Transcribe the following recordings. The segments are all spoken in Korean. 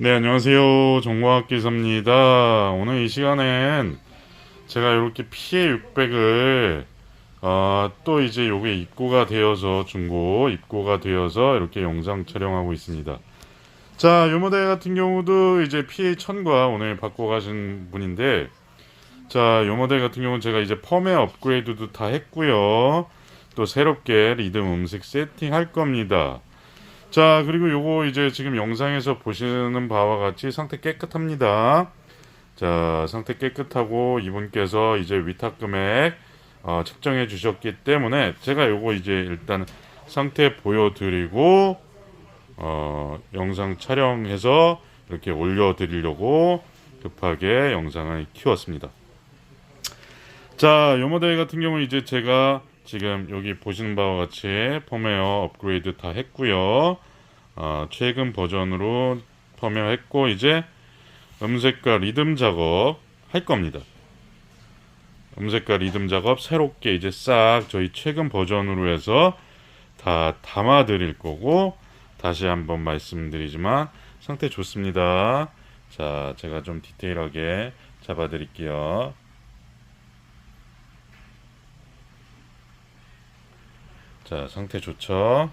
네, 안녕하세요. 정과학 기사입니다. 오늘 이 시간엔 제가 이렇게 피해 600을 어, 또 이제 요게 입고가 되어서 중고 입고가 되어서 이렇게 영상 촬영하고 있습니다. 자, 요 모델 같은 경우도 이제 피해 1000과 오늘 바꿔 가신 분인데 자, 요 모델 같은 경우는 제가 이제 펌웨어 업그레이드도 다 했고요. 또 새롭게 리듬 음색 세팅 할 겁니다. 자, 그리고 요거 이제 지금 영상에서 보시는 바와 같이 상태 깨끗합니다. 자, 상태 깨끗하고 이분께서 이제 위탁 금액 어, 측정해 주셨기 때문에 제가 요거 이제 일단 상태 보여드리고 어, 영상 촬영해서 이렇게 올려드리려고 급하게 영상을 키웠습니다. 자, 요 모델 같은 경우 이제 제가 지금 여기 보시는 바와 같이 펌웨어 업그레이드 다 했고요. 어, 최근 버전으로 펌웨어 했고 이제 음색과 리듬 작업 할 겁니다. 음색과 리듬 작업 새롭게 이제 싹 저희 최근 버전으로 해서 다 담아 드릴 거고 다시 한번 말씀드리지만 상태 좋습니다. 자, 제가 좀 디테일하게 잡아 드릴게요. 자, 상태 좋죠?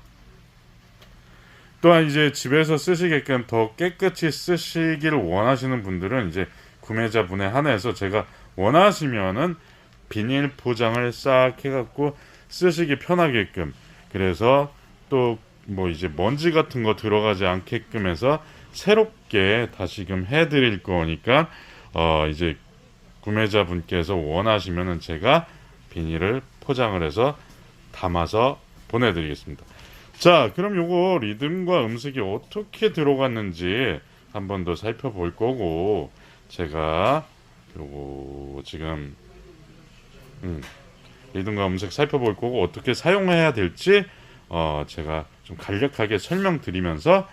또한 이제 집에서 쓰시게끔 더 깨끗이 쓰시기를 원하시는 분들은 이제 구매자분에 한해서 제가 원하시면은 비닐 포장을 싹 해갖고 쓰시기 편하게끔 그래서 또 뭐 이제 먼지 같은 거 들어가지 않게끔 해서 새롭게 다시금 해드릴 거니까 어 이제 구매자분께서 원하시면은 제가 비닐을 포장을 해서 담아서 보내드리겠습니다. 자, 그럼 요거 리듬과 음색이 어떻게 들어갔는지 한 번 더 살펴볼 거고 제가 요거 지금 음, 리듬과 음색 살펴볼 거고 어떻게 사용해야 될지 어, 제가 좀 간략하게 설명드리면서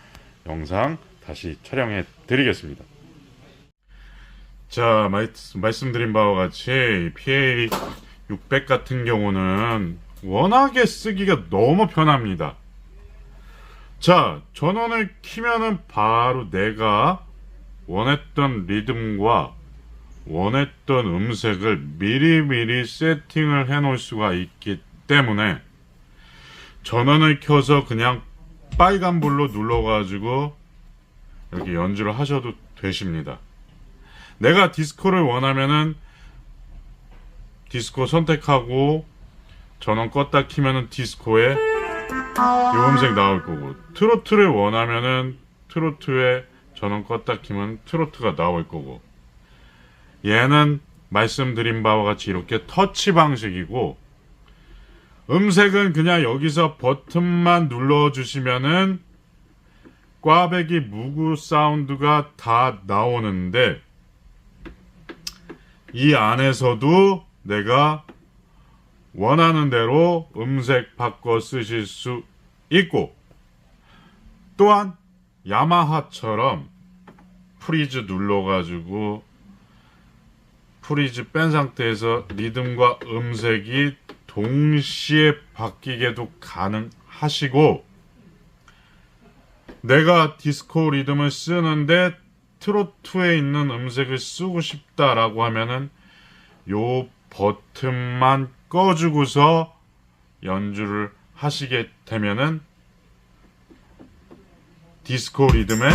영상 다시 촬영해 드리겠습니다. 자, 말, 말씀드린 바와 같이 PA 600 같은 경우는 워낙에 쓰기가 너무 편합니다. 자, 전원을 키면은 바로 내가 원했던 리듬과 원했던 음색을 미리미리 세팅을 해 놓을 수가 있기 때문에 전원을 켜서 그냥 빨간불로 눌러가지고 이렇게 연주를 하셔도 되십니다. 내가 디스코를 원하면은 디스코 선택하고 전원 껐다 키면은 디스코에 이 음색 나올 거고 트로트를 원하면은 트로트에 전원 껐다 키면 트로트가 나올 거고. 얘는 말씀드린 바와 같이 이렇게 터치 방식이고 음색은 그냥 여기서 버튼만 눌러주시면은 꽈배기 무구 사운드가 다 나오는데 이 안에서도 내가 원하는 대로 음색 바꿔 쓰실 수 있고 또한 야마하처럼 프리즈 눌러가지고 프리즈 뺀 상태에서 리듬과 음색이 동시에 바뀌게도 가능하시고 내가 디스코 리듬을 쓰는데 트로트에 있는 음색을 쓰고 싶다라고 하면은 요 버튼만 꺼주고서 연주를 하시게 되면은 디스코 리듬에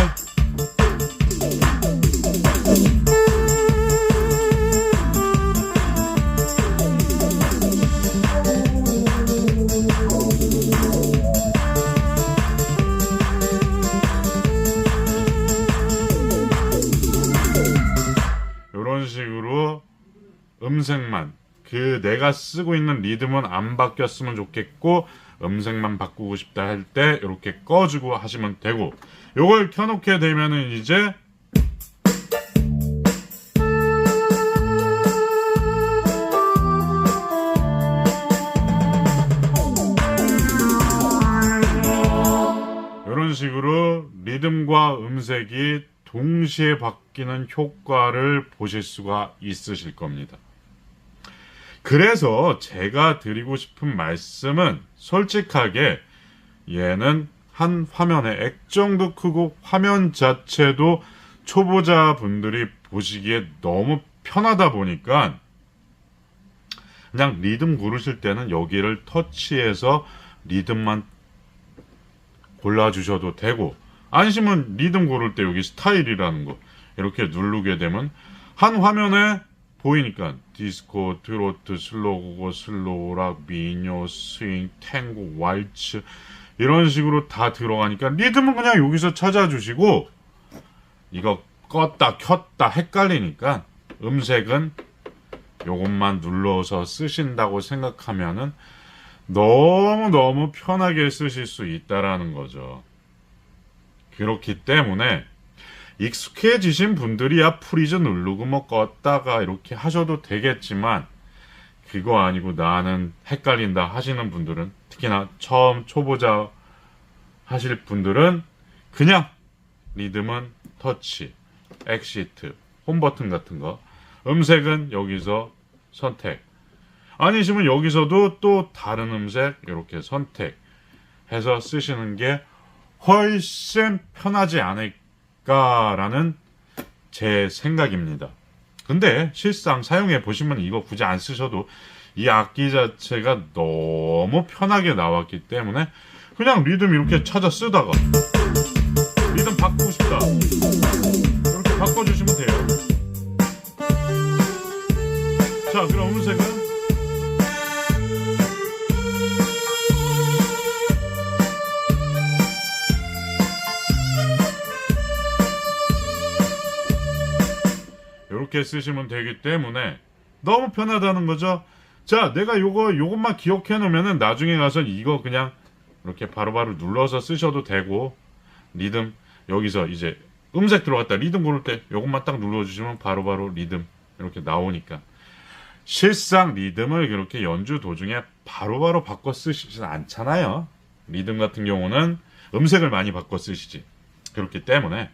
이런 식으로 음색만 그 내가 쓰고 있는 리듬은 안 바뀌었으면 좋겠고 음색만 바꾸고 싶다 할 때 이렇게 꺼주고 하시면 되고 요걸 켜놓게 되면은 이제 이런 식으로 리듬과 음색이 동시에 바뀌는 효과를 보실 수가 있으실 겁니다. 그래서 제가 드리고 싶은 말씀은 솔직하게 얘는 한 화면에 액정도 크고 화면 자체도 초보자 분들이 보시기에 너무 편하다 보니까 그냥 리듬 고르실 때는 여기를 터치해서 리듬만 골라주셔도 되고 안심은 리듬 고를 때 여기 스타일이라는 거 이렇게 누르게 되면 한 화면에 보이니까 디스코, 트로트, 슬로우, 슬로우, 락, 미녀, 스윙, 탱고, 왈츠 이런 식으로 다 들어가니까 리듬은 그냥 여기서 찾아주시고 이거 껐다 켰다 헷갈리니까 음색은 요것만 눌러서 쓰신다고 생각하면은 너무너무 편하게 쓰실 수 있다라는 거죠. 그렇기 때문에 익숙해지신 분들이야 프리즈 누르고 뭐 껐다가 이렇게 하셔도 되겠지만 그거 아니고 나는 헷갈린다 하시는 분들은 특히나 처음 초보자 하실 분들은 그냥 리듬은 터치, 엑시트, 홈 버튼 같은 거. 음색은 여기서 선택. 아니시면 여기서도 또 다른 음색 이렇게 선택해서 쓰시는 게 훨씬 편하지 않을까 라는 제 생각입니다. 근데 실상 사용해 보시면 이거 굳이 안 쓰셔도 이 악기 자체가 너무 편하게 나왔기 때문에 그냥 리듬 이렇게 찾아 쓰다가 리듬 바꾸고 싶다 이렇게 바꿔주시면 돼요. 자 그럼 음색은 이렇게 쓰시면 되기 때문에 너무 편하다는 거죠. 자, 내가 요거 요것만 기억해 놓으면은 나중에 가서 이거 그냥 이렇게 바로바로 눌러서 쓰셔도 되고 리듬 여기서 이제 음색 들어갔다 리듬 고를 때 요것만 딱 눌러 주시면 바로바로 리듬 이렇게 나오니까 실상 리듬을 그렇게 연주 도중에 바로 바로 바꿔 쓰시진 않잖아요. 리듬 같은 경우는 음색을 많이 바꿔 쓰시지. 그렇기 때문에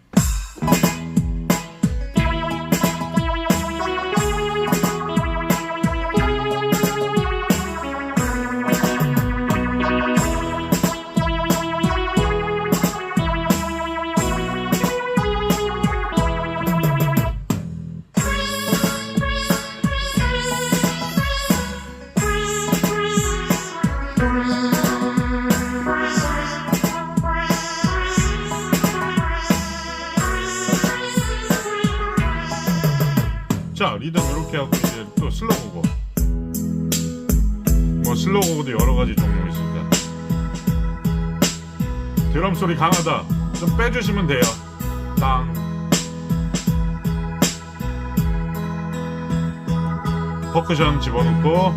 드럼 소리 강하다 좀 빼주시면 돼요. 땅. 퍼크션 집어넣고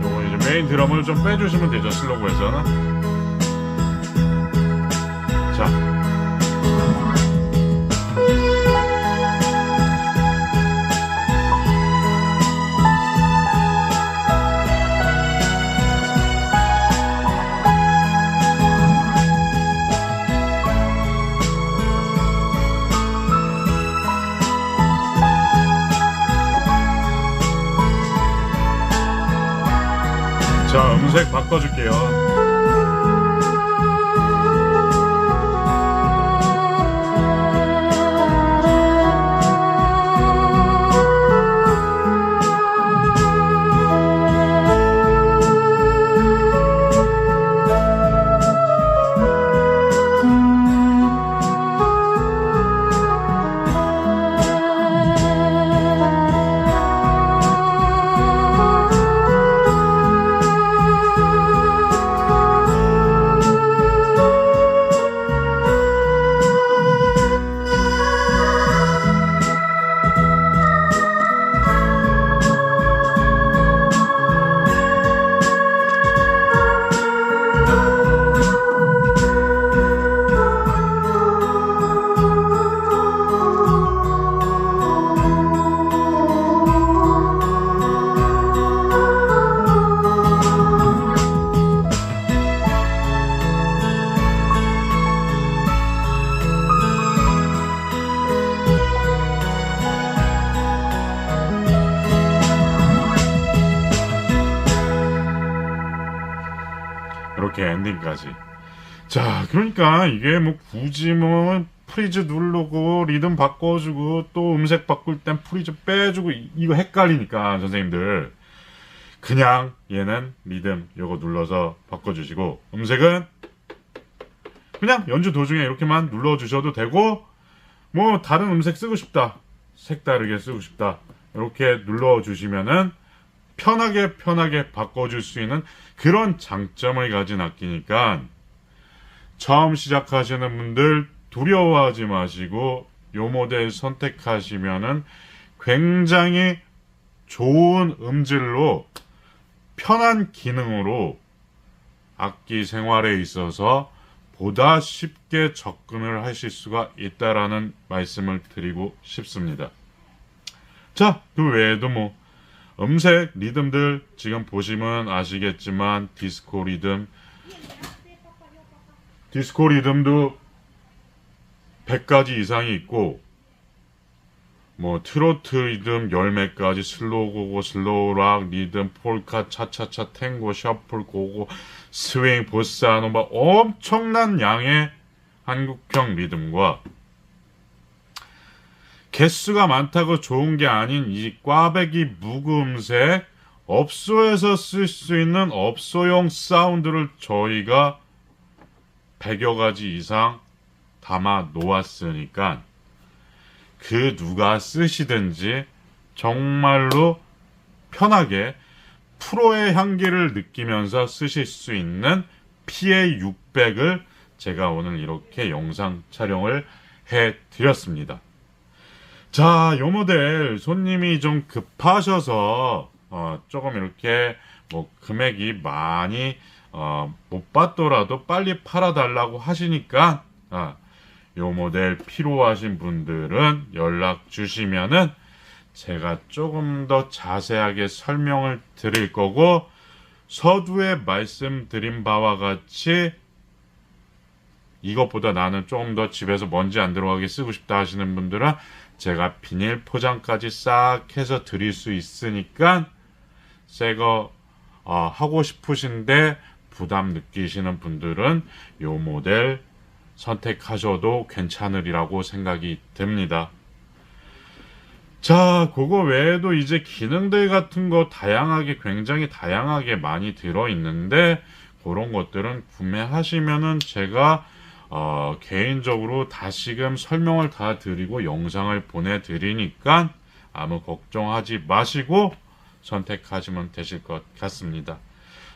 요거 이제 메인 드럼을 좀 빼주시면 되죠 슬로우에서는. 자, 음색 바꿔줄게요. 그러니까 이게 뭐 굳이 뭐 프리즈 누르고 리듬 바꿔주고 또 음색 바꿀 땐 프리즈 빼주고 이- 이거 헷갈리니까 선생님들. 그냥 얘는 리듬 요거 눌러서 바꿔주시고 음색은 그냥 연주 도중에 이렇게만 눌러주셔도 되고 뭐 다른 음색 쓰고 싶다 색다르게 쓰고 싶다 이렇게 눌러주시면은 편하게 편하게 바꿔줄 수 있는 그런 장점을 가진 악기니까 처음 시작하시는 분들 두려워하지 마시고 요 모델 선택하시면은 굉장히 좋은 음질로 편한 기능으로 악기 생활에 있어서 보다 쉽게 접근을 하실 수가 있다라는 말씀을 드리고 싶습니다. 자, 그 외에도 뭐 음색 리듬들 지금 보시면 아시겠지만 디스코 리듬 디스코 리듬도 100가지 이상이 있고 뭐 트로트 리듬 열몇 가지 슬로우 고고 슬로우 락 리듬 폴카 차차차 탱고 셔플 고고 스윙 보사노바 엄청난 양의 한국형 리듬과 개수가 많다고 좋은 게 아닌 이 꽈배기 무음색 업소에서 쓸 수 있는 업소용 사운드를 저희가 100여 가지 이상 담아 놓았으니까 그 누가 쓰시든지 정말로 편하게 프로의 향기를 느끼면서 쓰실 수 있는 PA600을 제가 오늘 이렇게 영상 촬영을 해 드렸습니다. 자, 요 모델 손님이 좀 급하셔서 어, 조금 이렇게 뭐 금액이 많이 어, 못 받더라도 빨리 팔아달라고 하시니까 아, 요 모델 필요하신 분들은 연락 주시면은 제가 조금 더 자세하게 설명을 드릴 거고 서두에 말씀드린 바와 같이 이것보다 나는 조금 더 집에서 먼지 안 들어가게 쓰고 싶다 하시는 분들은 제가 비닐 포장까지 싹 해서 드릴 수 있으니까 새거 어, 하고 싶으신데 부담 느끼시는 분들은 요 모델 선택하셔도 괜찮으리라고 생각이 듭니다. 자, 그거 외에도 이제 기능들 같은 거 다양하게, 굉장히 다양하게 많이 들어 있는데, 그런 것들은 구매하시면은 제가, 어, 개인적으로 다시금 설명을 다 드리고 영상을 보내드리니까 아무 걱정하지 마시고 선택하시면 되실 것 같습니다.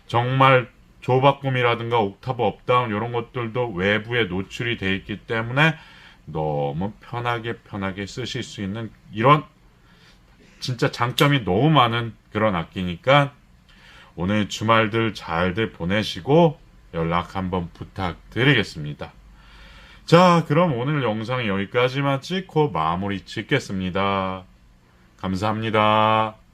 정말 조바꿈이라든가 옥타브 업다운 이런 것들도 외부에 노출이 돼 있기 때문에 너무 편하게 편하게 쓰실 수 있는 이런 진짜 장점이 너무 많은 그런 악기니까 오늘 주말들 잘들 보내시고 연락 한번 부탁드리겠습니다. 자, 그럼 오늘 영상 여기까지만 찍고 마무리 짓겠습니다. 감사합니다.